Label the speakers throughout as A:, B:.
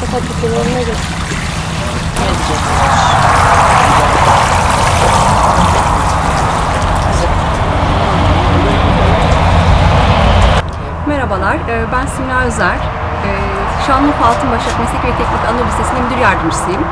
A: Kapat bir kere olmayacak. Ne diyeceksin? Merhabalar, e, ben Simla Özer. E, Şanlıurfa Altınbaşak Meslek ve Teknik Anadolu Lisesi'nin müdür yardımcısıyım.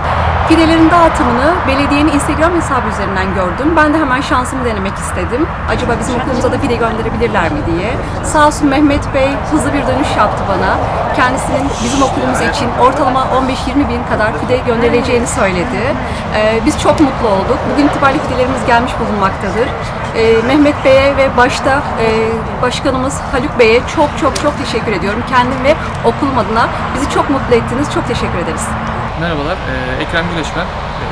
A: Fidelerin dağıtımını belediyenin Instagram hesabı üzerinden gördüm. Ben de hemen şansımı denemek istedim. Acaba bizim okulumuza da fide gönderebilirler mi diye. Sağ olsun Mehmet Bey hızlı bir dönüş yaptı bana. Kendisinin bizim okulumuz için ortalama 15-20 bin kadar fide gönderileceğini söyledi. E, Biz çok mutlu olduk. Bugün itibariyle fidelerimiz gelmiş bulunmaktadır. E, Mehmet Bey'e ve başta e, başkanımız Haluk Bey'e çok çok çok teşekkür ediyorum. Kendim ve okulum adına bizi çok mutlu ettiniz. Çok teşekkür ederiz.
B: Merhabalar, e, Ekrem Güleş ben. E,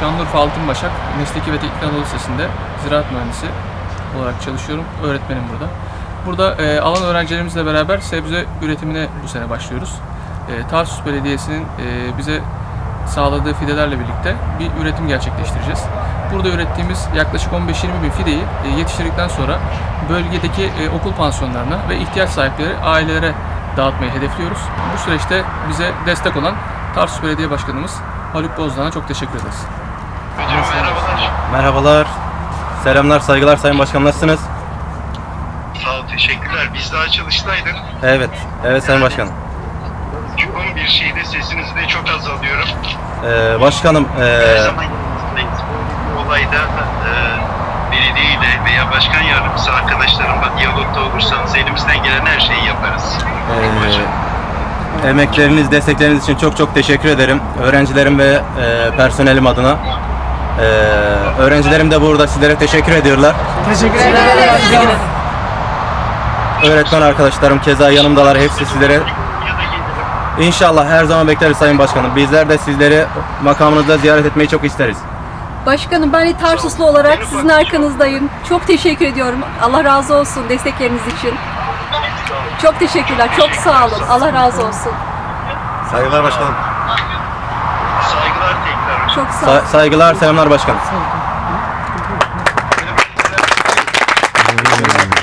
B: Şanlıurfa Altınbaşak Mesleki ve Teknik Anadolu Lisesi'nde ziraat mühendisi olarak çalışıyorum. Öğretmenim burada. Burada e, alan öğrencilerimizle beraber sebze üretimine bu sene başlıyoruz. Tarsus Belediyesi'nin bize sağladığı fidelerle birlikte bir üretim gerçekleştireceğiz. Burada ürettiğimiz yaklaşık 15-20 bin fideyi yetiştirdikten sonra bölgedeki okul pansiyonlarına ve ihtiyaç sahipleri ailelere dağıtmayı hedefliyoruz. Bu süreçte bize destek olan Tarsus Belediye Başkanımız Haluk Bozdan'a çok teşekkür ederiz.
C: Merhabalar.
D: Merhabalar. Selamlar, saygılar Sayın Başkanım. Nasılsınız?
C: Sağ ol, teşekkürler. Biz daha çalıştaydık.
D: Evet. Evet Sayın Başkanım.
C: Yoğun bir şeyde sesinizi de çok az alıyorum.
D: Ee, başkanım,
C: Her
D: ee,
C: zaman yanınızdayız. Bu olayda e, belediyeyle veya başkan yardımcısı arkadaşlarımla diyalogda olursanız elimizden gelen her şeyi yaparız.
D: ee, emekleriniz, destekleriniz için çok çok teşekkür ederim. Öğrencilerim ve ee, personelim adına. Ee, öğrencilerim de burada sizlere teşekkür ediyorlar. Öğretmen arkadaşlarım keza yanımdalar. Hepsi sizlere. İnşallah her zaman bekleriz Sayın Başkanım. Bizler de sizleri makamınızda ziyaret etmeyi çok isteriz.
A: Başkanım ben Tarsuslu olarak sizin arkanızdayım. Çok teşekkür ediyorum. Allah razı olsun destekleriniz için. Çok teşekkürler. Çok sağ olun. Allah razı olsun.
D: Saygılar başkanım.
C: Saygılar tekrar.
A: Çok sağ olun.
D: Sa- saygılar, selamlar başkanım. Saygılar.